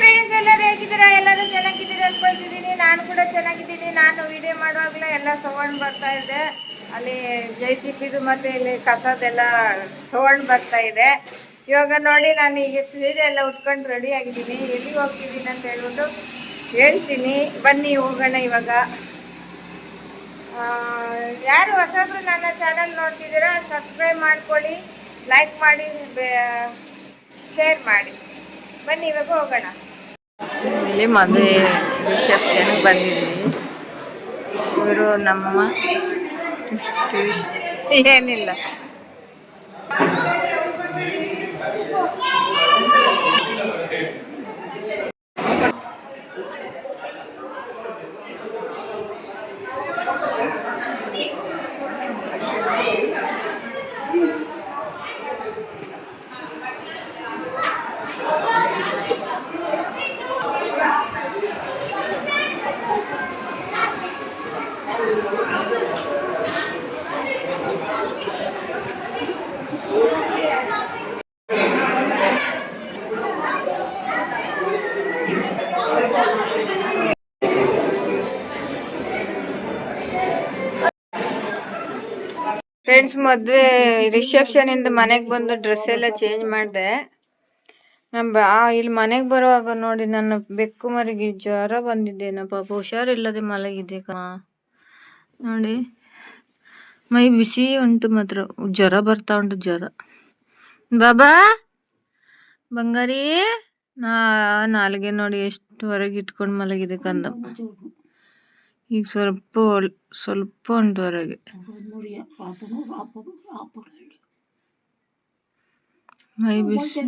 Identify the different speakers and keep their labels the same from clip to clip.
Speaker 1: Friends ಎಲ್ಲರೂ ಹೇಗಿದ್ದೀರಾ? ಎಲ್ಲರೂ ಚೆನ್ನಾಗಿದ್ದೀರಾ ಅನ್ಕೊಳ್ತಿದ್ದೀನಿ ನಾನು ಕೂಡ ಚೆನ್ನಾಗಿದ್ದೀನಿ. ನಾನು ವಿಡಿಯೋ ಮಾಡುವಾಗಲೇ ಎಲ್ಲ ಸೌಂಡ್ ಬರ್ತಾ ಇದೆ. ಅಲ್ಲಿ ಜೈ ಸಿ ಪಿದು ಮತ್ತು ಇಲ್ಲಿ ಕಸದೆಲ್ಲ ಸೌಂಡ್ ಬರ್ತಾ ಇದೆ. ಇವಾಗ ನೋಡಿ, ನಾನು ಈಗ ಸೀರೆ ಎಲ್ಲ ಉಟ್ಕೊಂಡು ರೆಡಿ ಆಗಿದ್ದೀನಿ. ಎಲ್ಲಿಗೆ ಹೋಗ್ತಿದ್ದೀನಿ ಅಂತ ಹೇಳ್ಬಿಟ್ಟು ಹೇಳ್ತೀನಿ. ಬನ್ನಿ, ಹೋಗೋಣ ಇವಾಗ. ಯಾರು ಹೊಸಬ್ರು ನನ್ನ ಚಾನಲ್ ನೋಡ್ತಿದ್ದೀರಾ ಸಬ್ಸ್ಕ್ರೈಬ್ ಮಾಡ್ಕೊಳ್ಳಿ ಲೈಕ್ ಮಾಡಿ ಶೇರ್ ಮಾಡಿ. ಬನ್ನಿ ಇವಾಗ ಹೋಗೋಣ. ಇಲ್ಲಿ ಮದುವೆ ರಿಸೆಪ್ಷನ್ ಬಂದಿದ್ವಿ ಇವರು ನಮ್ಮ ಏನಿಲ್ಲ. ಫ್ರೆಂಡ್ಸ್ ಮದ್ವೆ ರಿಸೆಪ್ಷನ್ ಇಂದ ಮನೆಗೆ ಬಂದು ಡ್ರೆಸ್ ಎಲ್ಲ ಚೇಂಜ್ ಮಾಡಿದೆ. ಇಲ್ಲಿ ಮನೆಗೆ ಬರುವಾಗ ನೋಡಿ ನನ್ನ ಬೆಕ್ಕು ಮರಿಗೆ ಜ್ವರ ಬಂದಿದ್ದೇನ ಪಾಪ, ಹುಷಾರಿಲ್ಲದೆ ಮಲಗಿದೆ ಕಣ ನೋಡಿ, ಮೈ ಬಿಸಿ ಉಂಟು ಮಾತ್ರ, ಜ್ವರ ಬರ್ತಾ ಉಂಟು ಜ್ವರ. ಬಾಬಾ, ಬಂಗಾರಿ, ನಾ ನಾಲ್ಗೆ ನೋಡಿ ಎಷ್ಟು ಹೊರಗೆ ಇಟ್ಕೊಂಡು ಮಲಗಿದೆ ಕಂದ. ಈಗ ಸ್ವಲ್ಪ ಸ್ವಲ್ಪ ಉಂಟು ಹೊರಗೆ. ಮೈ ಬಿಸಿ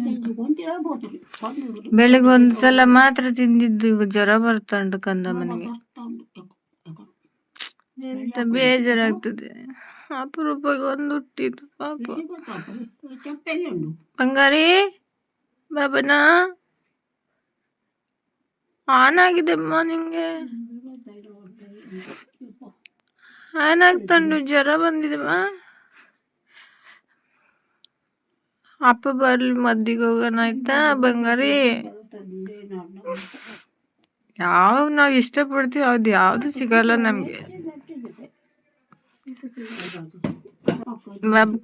Speaker 1: ಬೆಳಿಗ್ಗೆ ಒಂದು ಸಲ ಮಾತ್ರ ತಿಂದಿದ್ದು ಈಗ ಜ್ವರ ಬರ್ತಾ ಉಂಟು ಕಂದ ಮನೆಗೆ ಎಂತ ಬೇಜಾರಾಗ್ತದೆ ಅಪರೂಪಕ್ಕೆ ಒಂದು ಹುಟ್ಟಿದ್ದು ಪಾಪ ಬಂಗಾರಿ ಬಾಬನ ಆನ್ ಆಗಿದೆಮ್ಮ ನಿಂಗೆ ಆನ್ ಆಗ್ತಂಡು ಜ್ವರ ಬಂದಿದೆಮ್ಮ ಅಪ್ಪ ಬರ್ಲಿ, ಮದ್ದಿಗೆ ಹೋಗೋಣ ಆಯ್ತಾ? ಬಂಗಾರಿ. ಯಾವ ನಾವು ಇಷ್ಟಪಡ್ತೀವಿ, ಅದು ಯಾವುದು ಸಿಗಲ್ಲ ನಮಗೆ. ಬಾಬು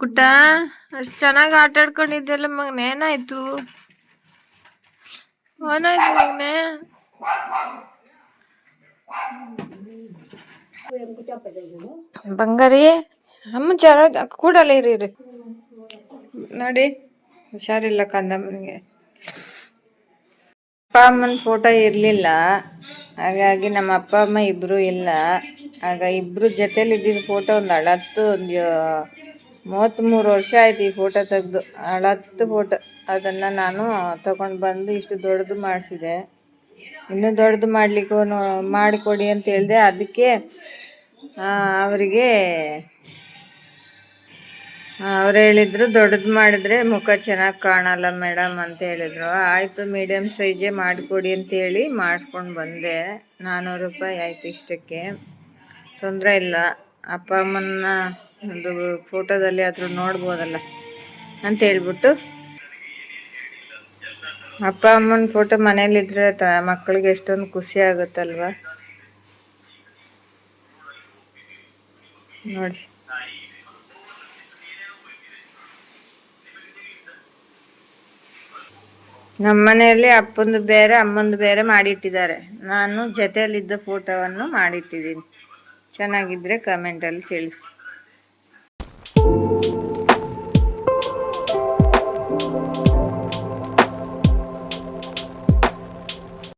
Speaker 1: ಅಷ್ಟು ಚೆನ್ನಾಗಿ ಆಟ ಆಡ್ಕೊಂಡಿದ್ದೆಲ್ಲ ಮಗನೇ, ಏನಾಯ್ತು? ಏನಾಯ್ತು ಮಗನೇ? ಬಂಗಾರಿ ಅಮ್ಮ ಚಾರ ಕೂಡಲೇ ಇರಿ. ನೋಡಿ, ಹುಷಾರಿಲ್ಲ ಕಂದಮ್ಮನಿಗೆ. ಅಪ್ಪ ಅಮ್ಮನ ಫೋಟೋ ಇರಲಿಲ್ಲ, ಹಾಗಾಗಿ ನಮ್ಮ ಅಪ್ಪ ಅಮ್ಮ ಇಬ್ಬರು ಇಲ್ಲ. ಆಗ ಇಬ್ಬರು ಜೊತೆಲಿ ಇದ್ದಿದ್ದ ಫೋಟೋ ಒಂದು ಹಳತ್ತು ಒಂದು ಮೂವತ್ತ್ಮೂರು ವರ್ಷ ಆಯ್ತು ಈ ಫೋಟೋ ತೆಗೆದು. ಹಳತ್ತು ಫೋಟೋ ಅದನ್ನು ನಾನು ತಗೊಂಡು ಬಂದು ಇಷ್ಟು ದೊಡ್ಡದು ಮಾಡಿಸಿದೆ. ಇನ್ನೂ ದೊಡ್ಡದು ಮಾಡಲಿಕ್ಕೂ ಮಾಡಿಕೊಡಿ ಅಂತ ಹೇಳಿದೆ. ಅದಕ್ಕೆ ಅವರಿಗೆ ಅವ್ರು ಹೇಳಿದ್ರು, ದೊಡ್ಡದು ಮಾಡಿದ್ರೆ ಮುಖ ಚೆನ್ನಾಗಿ ಕಾಣಲ್ಲ ಮೇಡಮ್ ಅಂತ ಹೇಳಿದ್ರು. ಆಯಿತು ಮೀಡಿಯಮ್ ಸೈಜೇ ಮಾಡಿಕೊಡಿ ಅಂತೇಳಿ ಮಾಡ್ಕೊಂಡು ಬಂದೆ. ನಾನ್ನೂರು ರೂಪಾಯಿ ಆಯಿತು ಇಷ್ಟಕ್ಕೆ. ತೊಂದರೆ ಇಲ್ಲ. ಅಪ್ಪ ಅಮ್ಮನ ಒಂದು ಫೋಟೋದಲ್ಲಿ ಆದರೂ ನೋಡ್ಬೋದಲ್ಲ ಅಂತ ಹೇಳ್ಬಿಟ್ಟು, ಅಪ್ಪ ಅಮ್ಮನ ಫೋಟೋ ಮನೇಲಿದ್ರೆ ತ ಮಕ್ಕಳಿಗೆ ಎಷ್ಟೊಂದು ಖುಷಿ ಆಗುತ್ತಲ್ವ? ನೋಡಿ. ನಮ್ಮ ಮನೆಯಲ್ಲಿ ಅಪ್ಪಂದು ಬೇರೆ, ಅಮ್ಮಂದು ಬೇರೆ ಮಾಡಿಟ್ಟಿದ್ದಾರೆ. ನಾನು ಜೊತೆಯಲ್ಲಿದ್ದ ಫೋಟೋವನ್ನು ಮಾಡಿಟ್ಟಿದ್ದೀನಿ. ಚೆನ್ನಾಗಿದ್ರೆ ಕಮೆಂಟಲ್ಲಿ ತಿಳಿಸಿ.